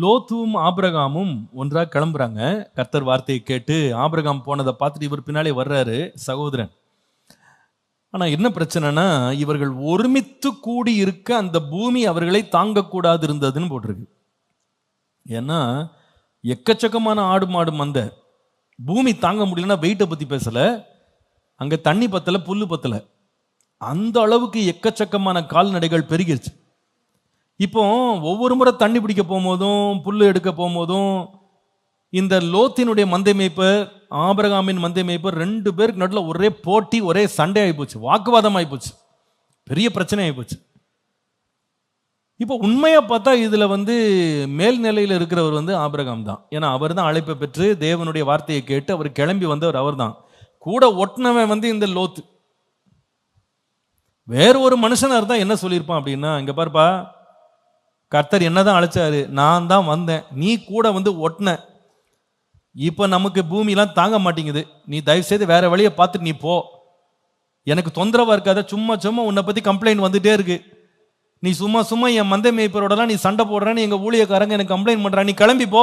லோத்துவும் ஆபிரகாமும் ஒன்றாக கிளம்புறாங்க. கர்த்தர் வார்த்தையை கேட்டு ஆபிரகாம் போனதை பார்த்துட்டு இவர் பின்னாலே வர்றாரு சகோதரன். ஆனால் என்ன பிரச்சனைனா இவர்கள் ஒருமித்து கூடி இருக்க அந்த பூமி அவர்களை தாங்கக்கூடாது இருந்ததுன்னு போட்டிருக்கு. ஏன்னா எக்கச்சக்கமான ஆடு மாடு மந்த. பூமி தாங்க முடியலன்னா வெயிட்டை பற்றி பேசலை. அங்கே தண்ணி பத்தலை புல் பத்தலை. அந்த அளவுக்கு எக்கச்சக்கமான கால்நடைகள் பெருகிருச்சு. இப்போ ஒவ்வொரு முறை தண்ணி பிடிக்க போகும்போதும் புல்லு எடுக்க போகும்போதும் இந்த லோத்தினுடைய மந்தை மேய்ப்பர் ஆபரகாமின் மந்தை மேய்ப்பர் ரெண்டு பேருக்கு நடுவில் ஒரே போட்டி ஒரே சண்டை ஆகிப்போச்சு வாக்குவாதம் ஆகிப்போச்சு பெரிய பிரச்சனை ஆகிப்போச்சு இப்போ உண்மையாக பார்த்தா இதில் வந்து மேல்நிலையில் இருக்கிறவர் வந்து ஆபிரகாம் தான். ஏன்னா அவர் தான் அழைப்பை பெற்று தேவனுடைய வார்த்தையை கேட்டு அவர் கிளம்பி வந்தவர் அவர்தான் கூட ஒட்டினவன் வந்து இந்த லோத்து. வேற ஒரு மனுஷனாக இருந்தால் என்ன சொல்லியிருப்பான் அப்படின்னா இங்கே பாருப்பா கர்த்தர் என்னதான் அழைச்சாரு? நான் தான் வந்தேன். நீ கூட வந்து ஒட்டின. இப்போ நமக்கு பூமிலாம் தாங்க மாட்டேங்குது. நீ தயவு செய்து வேற வழியை பார்த்துட்டு நீ போ. எனக்கு தொந்தரவாக இருக்காத. சும்மா சும்மா உன்னை பற்றி கம்ப்ளைண்ட் வந்துட்டே இருக்கு. நீ சும்மா சும்மா என் மந்தை மேய்ப்பரோடலாம் நீ சண்டை போடுறேன்னு எங்கள் ஊழியக்காரங்க எனக்கு கம்ப்ளைண்ட் பண்றா நீ கிளம்பி போ.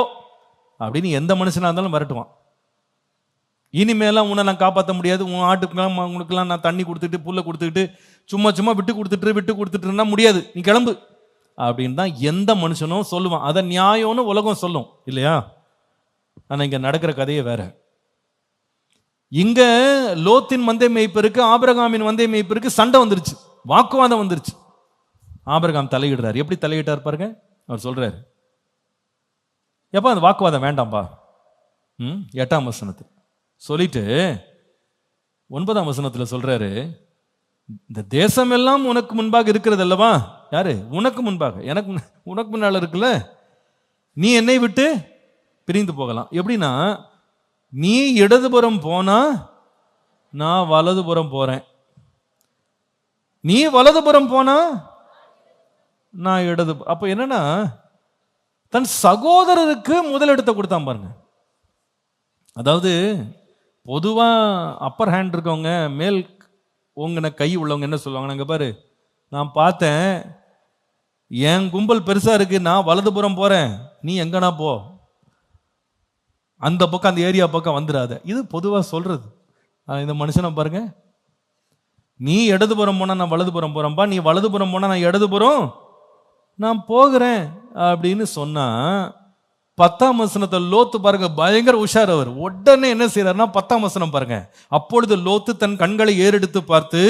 அப்படின்னு எந்த மனுஷனாக இருந்தாலும் வரட்டுவான் இனிமேலாம் உன்னை நான் காப்பாற்ற முடியாது. உன் ஆட்டுக்கெல்லாம் உனக்கெல்லாம் நான் தண்ணி கொடுத்துட்டு புல்லை கொடுத்துட்டு சும்மா சும்மா விட்டு கொடுத்துட்டு விட்டு கொடுத்துட்டுன்னா முடியாது. நீ கிளம்பு. அப்படின்னு தான் எந்த மனுஷனும் சொல்லுவான். அதை நியாயம்னு உலகம் சொல்லும். இல்லையா? ஆனால் இங்கே நடக்கிற கதையே வேற. இங்க லோத்தின் மந்தை மேய்ப்பருக்கு ஆபிரகாமின் மந்தை மேய்ப்பருக்கு சண்டை வந்துருச்சு. வாக்குவாதம் வந்துருச்சு. ஆபிரகாம் தலையிடுறாரு. எப்படி தலையிட்டார் பாருங்க? அவர் சொல்றாரு. எப்பா அந்த வாக்குவாதம் வேண்டாம்பா? ம் எட்டாம் வசனத்து சொல்லிட்டு ஒன்பதாம் வசனத்தில் சொல்றாரு இந்த தேசம் எல்லாம் உனக்கு முன்பாக இருக்கிறது அல்லவா? யாரு? உனக்கு முன்பாக. எனக்கு உனக்கு முன்னால் இருக்குல்ல? நீ என்னை விட்டு பிரிந்து போகலாம். எப்படின்னா நீ இடதுபுறம் போனா நான் வலதுபுறம் போறேன். நீ வலதுபுறம் போனா நான் இடது அப்ப என்னன்னா தன் சகோதரருக்கு முதலிடத்தை கொடுத்தான் பாருங்க. அதாவது பொதுவாக அப்பர் ஹேண்ட் இருக்கவங்க மேல் ஓங்கின கை உள்ளவங்க என்ன சொல்லுவாங்க நாங்க பாரு. நான் பார்த்தேன் என் கும்பல் பெருசா இருக்கு நான் வலதுபுறம் போறேன். நீ எங்கனா போ. அந்த பக்கம் அந்த ஏரியா பக்கம் வந்துடாத. இது பொதுவாக சொல்றது. இந்த மனுஷனை பாருங்க. நீ இடதுபுறம் போனா நான் வலதுபுறம் போறேன்பா நீ வலதுபுறம் போனா நான் இடதுபுறம் நான் போகிறேன் அப்படின்னு சொன்னா பத்தாம் வசனத்தை லோத்து பாருங்க பயங்கர உஷார் அவர். உடனே என்ன செய்யறாருன்னா பத்தாம் வசனம் பாருங்க. அப்பொழுது லோத்து தன் கண்களை ஏறெடுத்து பார்த்து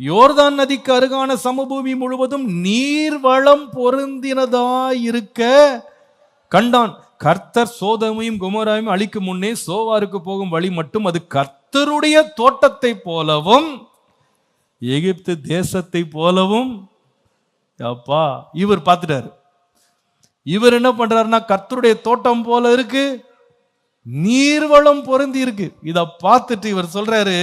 யோர்தான் நதிக்கு அருகான சமபூமி முழுவதும் நீர்வளம் பொருந்தினதாய் இருக்க கண்டான். கர்த்தர் சோதமையும் குமராயும் அழிக்கும் முன்னே சோவாருக்கு போகும் வழி மட்டும் அது கர்த்தருடைய தோட்டத்தை போலவும் எகிப்து தேசத்தை போலவும். அப்பா இவர் பார்த்துட்டாரு. இவர் என்ன பண்றாருன்னா கர்த்தருடைய தோட்டம் போல இருக்கு நீர்வளம் பொருந்தி இருக்கு இதை பார்த்துட்டு இவர் சொல்றாரு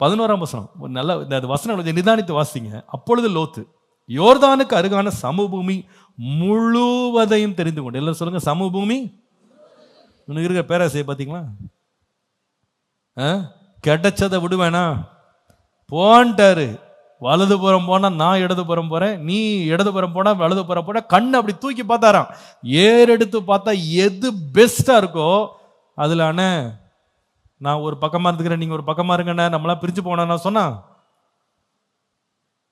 பதினோராம் வசனம். ஒரு நல்ல இந்த வசனம் கொஞ்சம் நிதானித்து வாசிங்க. அப்பொழுது லோத்து யோர்தானுக்கு அருகான சமபூமி முழுவதையும் தெரிந்து கொண்டு எல்லாம் சொல்லுங்க சமபூமி? உனக்கு இருக்கிற பேராசையை பார்த்தீங்களா? ஆ? கிடைச்சதை விடுவேனா போன்ட்டாரு. வலதுபுறம் போனால் நான் இடதுபுறம் போகிறேன் நீ இடதுபுறம் போனால் வலதுபுறம் போனால் கண் அப்படி தூக்கி பார்த்தாராம். ஏறெடுத்து பார்த்தா எது பெஸ்ட்டாக இருக்கோ அதில் அண்ணே நான் ஒரு பக்கமாக இருந்துக்கிறேன் நீங்கள் ஒரு பக்கமாக இருங்கண்ணே நம்மளாம் பிரிஞ்சு போனா சொன்னான் சொன்னா?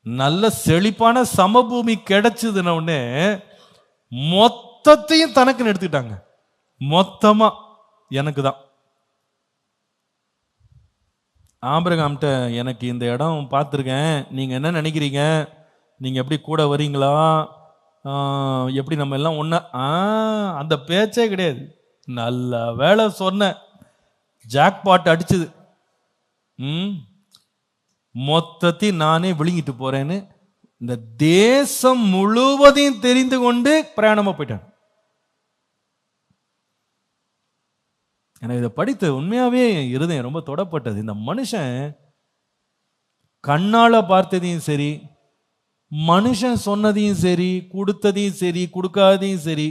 நல்ல செழிப்பான சமபூமி கிடைச்சதுன உடனே மொத்தத்தையும் தனக்குன்னு எடுத்துக்கிட்டாங்க. மொத்தமாக எனக்கு தான். ஆபிரகாம்கிட்ட எனக்கு இந்த இடம் பார்த்துருக்கேன். நீங்கள் என்ன நினைக்கிறீங்க? நீங்கள் எப்படி கூட வரீங்களா? எப்படி நம்ம எல்லாம் ஒன்றா ஆ அந்த பேச்சே கிடையாது. நல்ல வேலை சொன்னேன். ஜாக்பாட் அடிச்சது. ம் மொத்தத்தையும் நானே விழுங்கிட்டு போறேன்னு இந்த தேசம் முழுவதையும் தெரிந்து கொண்டு பிரயாணமா போயிட்டான். எனக்கு இதை படித்து உண்மையாவே என் இருதயம் ரொம்ப தொடப்பட்டது. இந்த மனுஷன் கண்ணால பார்த்ததையும் சரி மனுஷன் சொன்னதையும் சரி கொடுத்ததையும் சரி கொடுக்காதையும் சரி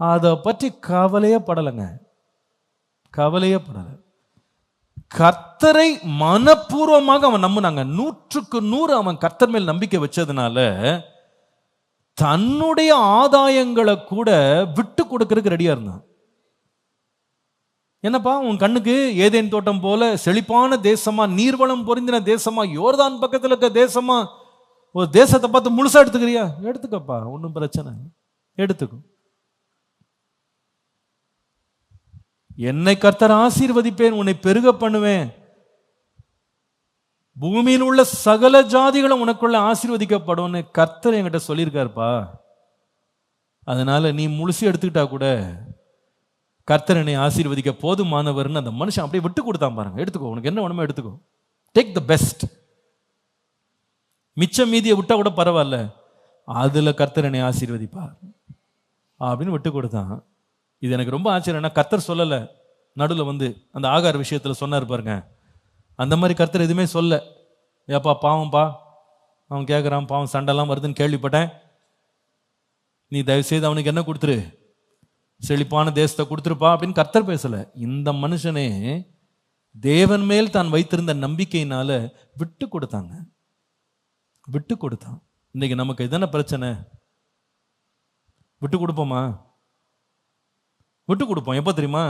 அதை பற்றி கவலையே படலைங்க. கவலையே படலை. கர்த்தரை மனப்பூர்வமாக அவன் நம்பினாங்க. நூற்றுக்கு நூறு அவன் கர்த்தர் மேல் நம்பிக்கை வச்சதுனால தன்னுடைய ஆதாயங்களை கூட விட்டு கொடுக்கறதுக்கு ரெடியா இருந்தான். என்னப்பா உன் கண்ணுக்கு ஏதேன் தோட்டம் போல செழிப்பான தேசமா நீர்வளம் பொருந்தின தேசமா யோர்தான் பக்கத்தில் இருக்க தேசமா ஒரு தேசத்தை பார்த்து முழுசா எடுத்துக்கிறியா? எடுத்துக்கப்பா ஒன்றும் பிரச்சனை இல்லை. எடுத்துக்கோ என்னை கர்த்தர் ஆசீர்வதிப்பேன் உன்னை பெருக பண்ணுவேன். பூமியில் உள்ள சகல ஜாதிகளும் உனக்குள்ள ஆசீர்வதிக்கப்படும்னு கர்த்தர் என்கிட்ட சொல்லியிருக்காருப்பா. அதனால நீ முழுசு எடுத்துக்கிட்டா கூட கர்த்தர் என்னை ஆசீர்வதிக்க போதுமானவர்னு அந்த மனுஷன் அப்படியே விட்டு கொடுத்தான் பாருங்க. எடுத்துக்கோ உனக்கு என்ன வேணுமோ எடுத்துக்கோ. டேக் த பெஸ்ட் மிச்சம் மீதியை விட்டா கூட பரவாயில்ல. அதுல கர்த்தர் என்னை ஆசீர்வதிப்பார். அப்படின்னு விட்டு கொடுத்தான். இது எனக்கு ரொம்ப ஆச்சரியம்னா கத்தர் சொல்லலை. நடுவில் வந்து அந்த ஆகார விஷயத்தில் சொன்னார் பாருங்க. அந்த மாதிரி கர்த்தர் எதுவுமே சொல்ல. ஏப்பா பாவம்ப்பா அவன் கேட்குறான் பாவம் சண்டைலாம் வருதுன்னு கேள்விப்பட்டேன். நீ தயவுசெய்து அவனுக்கு என்ன கொடுத்துரு? செழிப்பான தேசத்தை கொடுத்துருப்பா அப்படின்னு கர்த்தர் பேசலை. இந்த மனுஷனே தேவன் மேல் தான் வைத்திருந்த நம்பிக்கையினால விட்டு கொடுத்தாங்க. விட்டு கொடுத்தான். இன்னைக்கு நமக்கு இதான பிரச்சனை? விட்டு கொடுப்போமா? விட்டு கொடுப்போம் எப்போ தெரியுமா?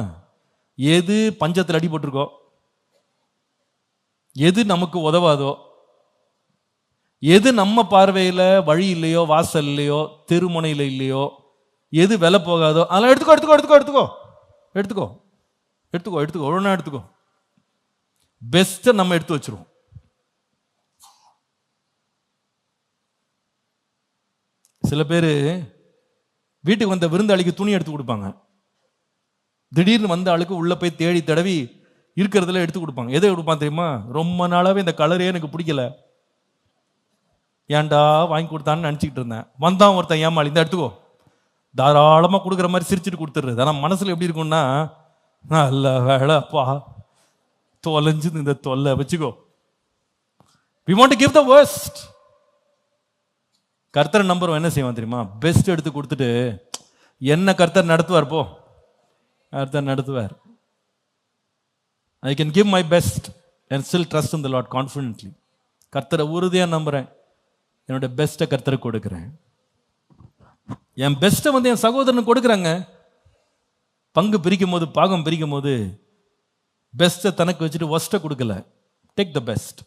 எது பஞ்சத்தில் அடிபட்டிருக்கோ எது நமக்கு உதவாதோ எது நம்ம பார்வையில் வழி இல்லையோ வாசல் இல்லையோ தெருமுனையில் இல்லையோ எது விலை போகாதோ அதெல்லாம் எடுத்துக்கோ எடுத்துக்கோ எடுத்துக்கோ எடுத்துக்கோ. எடுத்துக்கோ. எடுத்துக்கோ எடுத்துக்கோ. ஒழுங்கா எடுத்துக்கோ. பெஸ்ட்டை நம்ம எடுத்து வச்சிருவோம். சில பேர் வீட்டுக்கு வந்த விருந்தாளிக்கு துணி எடுத்து கொடுப்பாங்க. திடீர்னு வந்த ஆளுக்கு உள்ளே போய் தேடி தடவி இருக்கிறதுல எடுத்து கொடுப்பாங்க. எதை கொடுப்பான் தெரியுமா? ரொம்ப நாளாகவே இந்த கலரே எனக்கு பிடிக்கல. ஏன்டா வாங்கி கொடுத்தான்னு நினச்சிக்கிட்டு இருந்தேன். வந்தான் ஒருத்தன் ஏமாளி இந்த எடுத்துக்கோ. தாராளமாக கொடுக்குற மாதிரி சிரிச்சுட்டு கொடுத்துட்றது. ஆனால் மனசில் எப்படி இருக்கும்னா நல்ல வேலைப்பா. தொலைஞ்சு இந்த தொல்லை. வச்சுக்கோ. We want give the worst கர்த்தர் நம்பர் என்ன செய்வான் தெரியுமா? பெஸ்ட் எடுத்து கொடுத்துட்டு என்ன கர்த்தர் நடத்துவார் போ. தான் நடத்துவார் I can give my best and still trust in Lord confidently கர்த்தரை உறுதியாக நம்புகிறேன் என்னோட பெஸ்ட்டை கர்த்தருக்கு கொடுக்குறேன். என் பெஸ்ட்டை வந்து என் சகோதரனுக்கு கொடுக்குறாங்க. பங்கு பிரிக்கும் போது பாகம் பிரிக்கும் போது பெஸ்ட்டை தனக்கு வச்சுட்டு ஒஸ்ட்டை கொடுக்கல. டேக் த பெஸ்ட்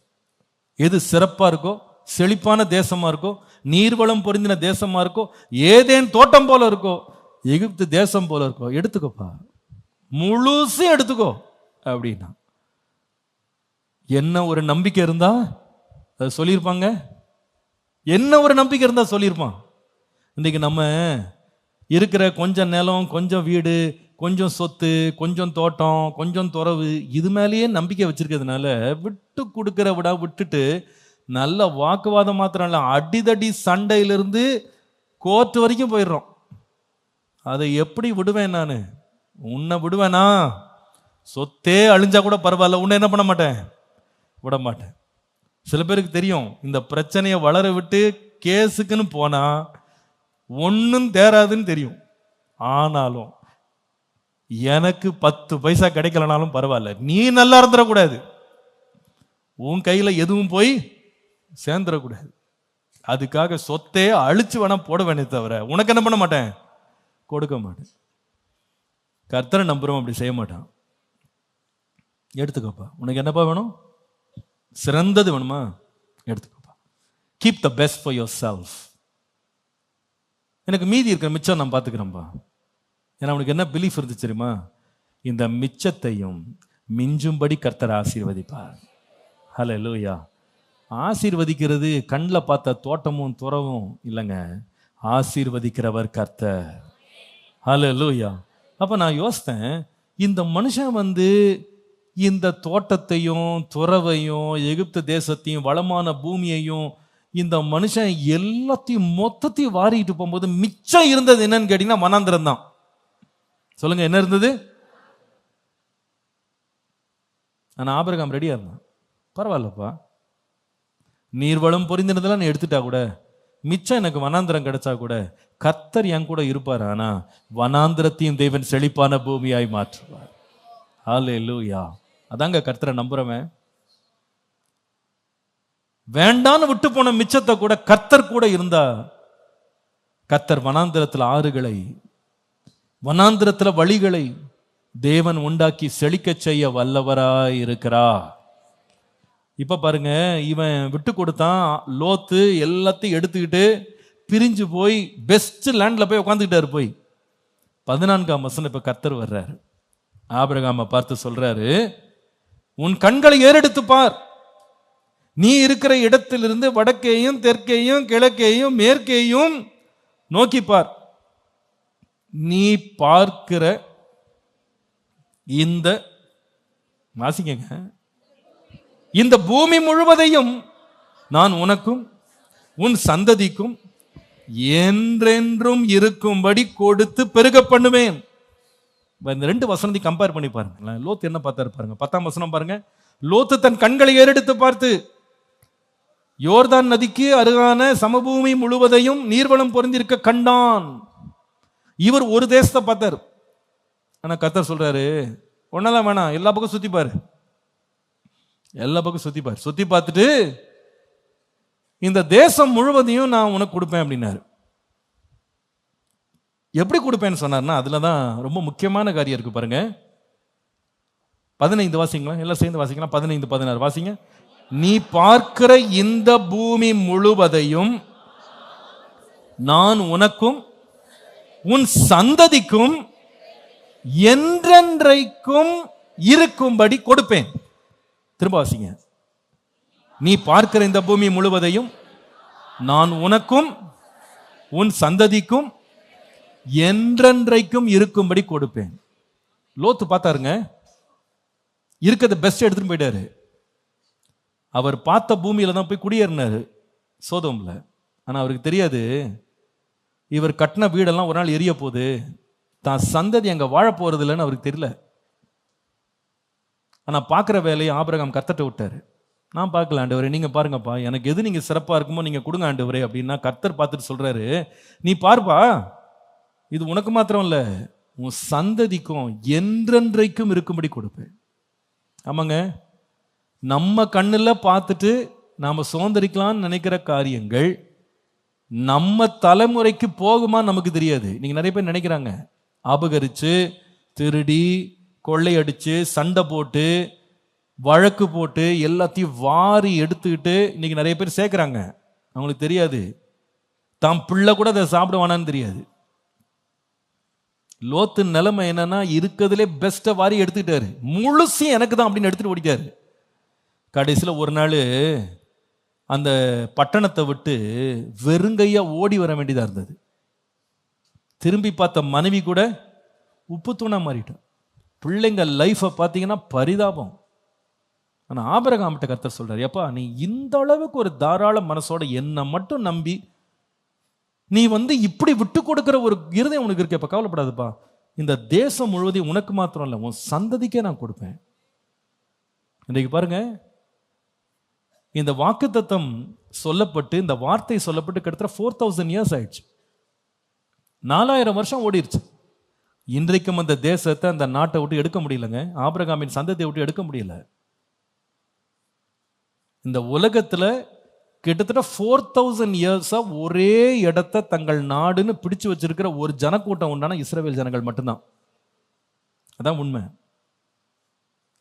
எது சிறப்பாக இருக்கோ செழிப்பான தேசமாக இருக்கோ நீர்வளம் பொருந்தின தேசமாக இருக்கோ ஏதேன் தோட்டம் போல இருக்கோ எகிப்து தேசம் போல இருக்கோ எடுத்துக்கோப்பா. முழுசும் எடுத்துக்கோ. அப்படின்னா என்ன ஒரு நம்பிக்கை இருந்தா அதை சொல்லியிருப்பாங்க? என்ன ஒரு நம்பிக்கை இருந்தா சொல்லியிருப்பான்? இன்னைக்கு நம்ம இருக்கிற கொஞ்சம் நிலம் கொஞ்சம் வீடு கொஞ்சம் சொத்து கொஞ்சம் தோட்டம் கொஞ்சம் துறவு இது மேலேயே நம்பிக்கை வச்சிருக்கிறதுனால விட்டு கொடுக்கிற விட விட்டுட்டு நல்ல வாக்குவாதம் மாத்திரம் இல்லை அடிதடி சண்டையிலிருந்து கோர்ட் வரைக்கும் போயிடுறோம். அதை எப்படி விடுவேன் நான்? உன்னை விடுவேனா? சொத்தே அழிஞ்சா கூட பரவாயில்ல உன்னை என்ன பண்ண மாட்டேன்? விட மாட்டேன். சில பேருக்கு தெரியும் இந்த பிரச்சனையை வளர விட்டு கேஸுக்குன்னு போனா ஒன்றும் தேராதுன்னு தெரியும். ஆனாலும் எனக்கு பத்து பைசா கிடைக்கலனாலும் பரவாயில்ல. நீ நல்லா இருந்துடக்கூடாது. உன் கையில் எதுவும் போய் சேர்ந்துடக்கூடாது. அதுக்காக சொத்தே அழிச்சு வேணா போட வேணே தவிர உனக்கு என்ன பண்ண மாட்டேன்? கொடுக்க மாட்டேன். கர்த்தரை நம்புகிறோம் அப்படி செய்ய மாட்டான் எடுத்துக்கோப்பா. உனக்கு என்னப்பா வேணும்? சிறந்தது வேணுமா? எடுத்துக்கோப்பா. Keep the best for yourself எனக்கு மீதி இருக்கிற மிச்சம் நான் பார்த்துக்கிறேன்ப்பா ஏன்னா அவனுக்கு என்ன பிலீஃப் இருந்துச்சு தெரியுமா? இந்த மிச்சத்தையும் மிஞ்சும்படி கர்த்தர் ஆசீர்வதிப்பார். ஹலோ லூயா ஆசீர்வதிக்கிறது கண்ணில் பார்த்த தோட்டமும் துறவும் இல்லைங்க. ஆசீர்வதிக்கிறவர் கர்த்தர். ஹலோ லூயா அப்போ நான் யோசித்தேன் இந்த மனுஷன் வந்து இந்த தோட்டத்தையும் துறவையும் எகிப்து தேசத்தையும் வளமான பூமியையும் இந்த மனுஷன் எல்லாத்தையும் மொத்தத்தையும் வாரிட்டு போகும்போது மிச்சம் இருந்தது என்னன்னு கேட்டீங்கன்னா மனாந்திரம் தான். சொல்லுங்க என்ன இருந்தது? ஆனால் ஆபரகாம் ரெடியாக இருந்தான். பரவாயில்லப்பா. நீர்வளம் பொரிந்தினதெல்லாம் நீ எடுத்துட்டா கூட. மிச்சம் எனக்கு வனாந்திரம் கிடைச்சா கூட கர்த்தர் என் கூட இருப்பார் ஆனால் வனாந்திரத்தையும் தேவன் செழிப்பான பூமியாய் மாற்றுவார். ஹாலே லூயா அதாங்க கர்த்தரை நம்புறவன். வேண்டான்னு விட்டு போன மிச்சத்தை கூட கர்த்தர் கூட இருந்தா கத்தர் வனாந்திரத்தில் ஆறுகளை வனாந்திரத்தில் வழிகளை தேவன் உண்டாக்கி செழிக்கச் செய்ய வல்லவராய் இருக்கிறா இப்ப பாருங்க இவன் விட்டு கொடுத்தான் லோத்து எல்லாத்தையும் எடுத்துக்கிட்டு பிரிஞ்சு போய் பெஸ்ட் லேண்ட்ல போய் உட்காந்துக்கிட்டாரு போய். பதினான்காம் வசனம் இப்ப கத்தர் வர்றாரு. ஆபிரகாம பார்த்து சொல்றாரு உன் கண்களை ஏறெடுத்து பார். நீ இருக்கிற இடத்திலிருந்து வடக்கேயும் தெற்கேயும் கிழக்கேயும் மேற்கேயும் நோக்கி பார். நீ பார்க்கிற இந்த வாசிக்கங்க இந்த பூமி முழுவதையும் நான் உனக்கும் உன் சந்ததிக்கும் என்றென்றும் இருக்கும்படி கொடுத்து பெருக பண்ணுவேன். இந்த ரெண்டு வசனத்தை கம்பேர் பண்ணி பாருங்க. லோத்து என்ன பார்த்தாரு பாருங்க? பத்தாம் வசனம் பாருங்க. லோத்து தன் கண்களை ஏறெடுத்து பார்த்து யோர்தான் நதிக்கு அருகான சமபூமி முழுவதையும் நீர்வளம் பொருந்திருக்க கண்டான். இவர் ஒரு தேசத்தை பார்த்தார். ஆனால் கத்தர் சொல்றாரு ஒன்னெல்லாம் வேணாம் எல்லா பக்கம் சுத்தி பாரு. எல்லா பக்கம் சுற்றி பாரு. சுற்றி பார்த்துட்டு இந்த தேசம் முழுவதையும் நான் உனக்கு கொடுப்பேன் அப்படின்னாரு. எப்படி கொடுப்பேன்னு சொன்னார்னா அதில் தான் ரொம்ப முக்கியமான காரியம் இருக்குது பாருங்க. பதினைந்து வாசிங்களா? எல்லாம் சேர்ந்து வாசிக்கலாம். பதினைந்து பதினாறு. வாசிங்க. நீ பார்க்கிற இந்த பூமி முழுவதையும் நான் உனக்கும் உன் சந்ததிக்கும் என்றென்றைக்கும் இருக்கும்படி கொடுப்பேன். திரும்ப வாசிங்க. நீ பார்க்கிற இந்த பூமி முழுவதையும் நான் உனக்கும் உன் சந்ததிக்கும் என்றென்றைக்கும் இருக்கும்படி கொடுப்பேன். லோத்து பார்த்தாருங்க. இருக்கிறத பெஸ்ட் எடுத்துட்டு போயிட்டாரு. அவர் பார்த்த பூமியில தான் போய் குடியேறினாரு சோதோம்ல. ஆனா அவருக்கு தெரியாது இவர் கட்டின வீடெல்லாம் ஒரு நாள் எரிய போகுது. தான் சந்ததி அங்க வாழ போறது இல்லைன்னு அவருக்கு தெரியல. ஆனால் பார்க்குற வேலையை ஆபிரகாம் கத்தட்ட விட்டார். நான் பார்க்கல ஆண்டவரே நீங்கள் பாருங்கப்பா எனக்கு எது நீங்கள் சிறப்பாக இருக்குமோ நீங்கள் கொடுங்க ஆண்டவரே அப்படின்னா கர்த்தர் பார்த்துட்டு சொல்கிறாரு நீ பார்ப்பா இது உனக்கு மாத்திரம் இல்லை உன் சந்ததிக்கும் என்றென்றைக்கும் இருக்கும்படி கொடுப்பேன். ஆமாங்க நம்ம கண்ணில் பார்த்துட்டு நாம் சுதந்திரிக்கலாம்னு நினைக்கிற காரியங்கள் நம்ம தலைமுறைக்கு போகுமா நமக்கு தெரியாது. நீங்கள் நிறைய பேர் நினைக்கிறாங்க. அபகரித்து திருடி கொள்ளையடிச்சு சண்டை போட்டு வழக்கு போட்டு எல்லாத்தையும் வாரி எடுத்துக்கிட்டு இன்னைக்கு நிறைய பேர் சேர்க்குறாங்க. அவங்களுக்கு தெரியாது. தாம் பிள்ளை கூட அதை சாப்பிடுவானான்னு தெரியாது. லோத்து நிலைமை என்னன்னா இருக்கிறதுலே பெஸ்ட்டை வாரி எடுத்துக்கிட்டாரு. முழுசும் எனக்கு தான் அப்படின்னு எடுத்துகிட்டு ஓடிட்டாரு. கடைசியில் ஒரு நாள் அந்த பட்டணத்தை விட்டு வெறுங்கையாக ஓடி வர வேண்டியதாக இருந்தது. திரும்பி பார்த்த மனைவி கூட உப்பு தூணாக மாறிட்டான் பிள்ளைங்க லைஃப்பை பார்த்தீங்கன்னா பரிதாபம். ஆனால் ஆபரகாமிட்ட கர்த்தர் சொல்கிறார் எப்பா நீ இந்த அளவுக்கு ஒரு தாராள மனசோட என்னை மட்டும் நம்பி நீ வந்து இப்படி விட்டு கொடுக்குற ஒரு இருதயம் உனக்கு இருக்கேப்பா கவலைப்படாதுப்பா. இந்த தேசம் முழுவதையும் உனக்கு மாத்திரம் இல்லை உன் சந்ததிக்கே நான் கொடுப்பேன். இன்றைக்கு பாருங்க இந்த வாக்குத்தத்தம் சொல்லப்பட்டு இந்த வார்த்தை சொல்லப்பட்டு கிட்டத்தட்ட ஃபோர் தௌசண்ட் இயர்ஸ் ஆயிடுச்சு. நாலாயிரம் வருஷம் ஓடிடுச்சு இன்றைக்கும் அந்த தேசத்தை அந்த நாட்டை விட்டு எடுக்க முடியலங்க. ஆபிரகாமின் சந்ததியை விட்டு எடுக்க முடியல. இந்த உலகத்தில் கிட்டத்தட்ட ஃபோர் தௌசண்ட் இயர்ஸாக ஒரே இடத்த தங்கள் நாடுன்னு பிடிச்சு வச்சிருக்கிற ஒரு ஜனக்கூட்டம் உண்டான இஸ்ரேல் ஜனங்கள் மட்டும்தான். அதான் உண்மை.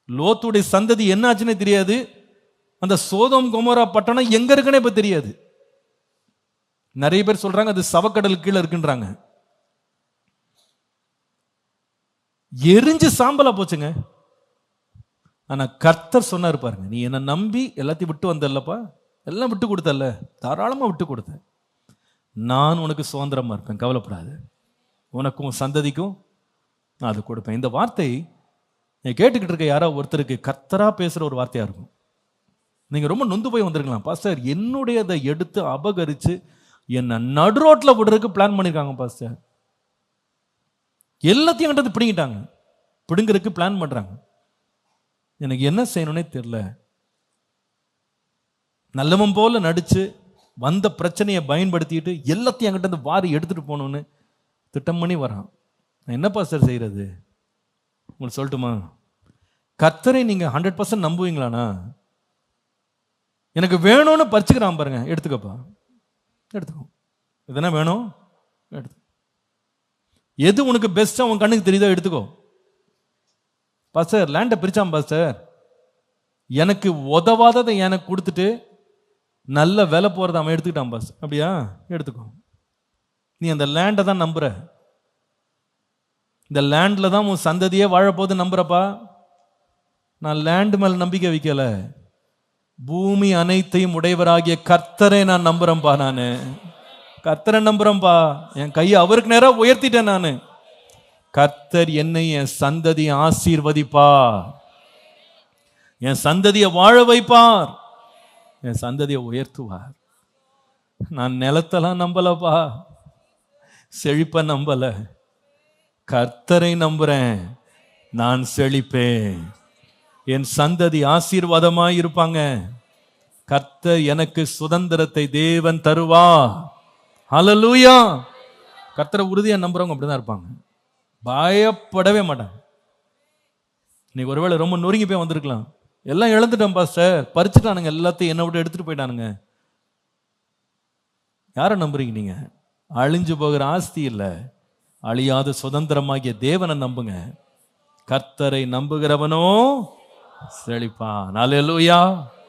லோத்துடைய சந்ததி என்னாச்சுன்னே தெரியாது. அந்த சோதம் குமரா பட்டணம் எங்க இருக்குன்னே இப்ப தெரியாது. நிறைய பேர் சொல்றாங்க அது சவக்கடல் கீழே இருக்குன்றாங்க. எரிஞ்சு சாம்பலா போச்சுங்க. ஆனா கர்த்தர் சொன்னார் பாருங்க நீ என்ன நம்பி எல்லாத்தையும் விட்டு வந்தல்லப்பா? எல்லாம் விட்டு கொடுத்தல்ல. தாராளமா விட்டு கொடுத்த நான் உனக்கு சுதந்திரமா இருப்பேன் கவலைப்படாது. உனக்கும் சந்ததிக்கும் நான் அது கொடுப்பேன். இந்த வார்த்தை நீ கேட்டுக்கிட்டு இருக்க யாரோ ஒருத்தருக்கு கர்த்தரா பேசுற ஒரு வார்த்தையா இருக்கும். நீங்க ரொம்ப நொந்து போய் வந்திருக்கலாம். பாஸ்டர் என்னுடையதை எடுத்து அபகரிச்சு என்னை நடு விடுறதுக்கு பிளான் பண்ணியிருக்காங்க பாஸ்டர். எல்லாத்தையும் கண்டது பிடிங்கிட்டாங்க. பிடுங்கிறதுக்கு பிளான் பண்ணுறாங்க எனக்கு என்ன செய்யணும்னே தெரில நல்லவன் போல நடித்து வந்த பிரச்சனையை பயன்படுத்திட்டு எல்லாத்தையும் என்கிட்ட இருந்து வாரி எடுத்துகிட்டு போகணும்னு திட்டம் பண்ணி வரான். நான் என்னப்பா சார் செய்கிறது உங்களுக்கு சொல்லட்டுமா? கர்த்தரை நீங்கள் ஹண்ட்ரட் பர்சன்ட் நம்புவீங்களாண்ணா? எனக்கு வேணும்னு பறிச்சுக்கிறான் பாருங்க. எடுத்துக்கப்பா. எடுத்துக்கோ. இதென்ன வேணும்? எடுத்து எது உனக்கு பெஸ்ட்டாக உன் கண்ணுக்கு தெரியுதோ எடுத்துக்கோ. பாஸ்டர் லேண்டை பிரிச்சான் பாஸ்டர் எனக்கு உதவாததை எனக்கு கொடுத்துட்டு நல்ல வேலை போகிறத அவன் எடுத்துக்கிட்டான் பாஸ் அப்படியா? எடுத்துக்கோ. நீ அந்த லேண்டை தான் நம்புற. இந்த லேண்டில் தான் உன் சந்ததியே வாழப்போது நம்புறப்பா. நான் லேண்ட் மேலே நம்பிக்கை வைக்கல. பூமி அனைத்தையும் உடையவராகிய கர்த்தரை நான் நம்புகிறேன்ப்பா நான். கர்த்தரை நம்புறேன்ப்பா என் கையை அவருக்கு நேராக உயர்த்திட்டேன் நான். கர்த்தர் என்னை என் சந்ததி ஆசீர்வதிப்பா. என் சந்ததியை வாழ வைப்பார். என் சந்ததியை உயர்த்துவார். நான் நிலத்தெல்லாம் நம்பலப்பா. செழிப்பை நம்பல. கர்த்தரை நம்புறேன். நான் செழிப்பேன். என் சந்ததி ஆசீர்வாதமாய் இருப்பாங்க. கர்த்தர் எனக்கு சுதந்திரத்தை தேவன் தருவா ஹலலூயா கர்த்தரை உறுதியாக நம்புறவங்க அப்படிதான் இருப்பாங்க. பயப்படவே மாட்டாங்க. இன்னைக்கு ஒருவேளை ரொம்ப நொறுங்கி போய் வந்திருக்கலாம். எல்லாம் இழந்துட்டேன் பாஸ்டர் பறிச்சுட்டானுங்க எல்லாத்தையும் என்னை விட்டு எடுத்துட்டு போயிட்டானுங்க. யாரை நம்புறீங்க நீங்க? அழிஞ்சு போகிற ஆஸ்தி இல்லை. அழியாத சுதந்திரமாகிய தேவனை நம்புங்க. கர்த்தரை நம்புகிறவனோ செழிப்பான். அலையலூயா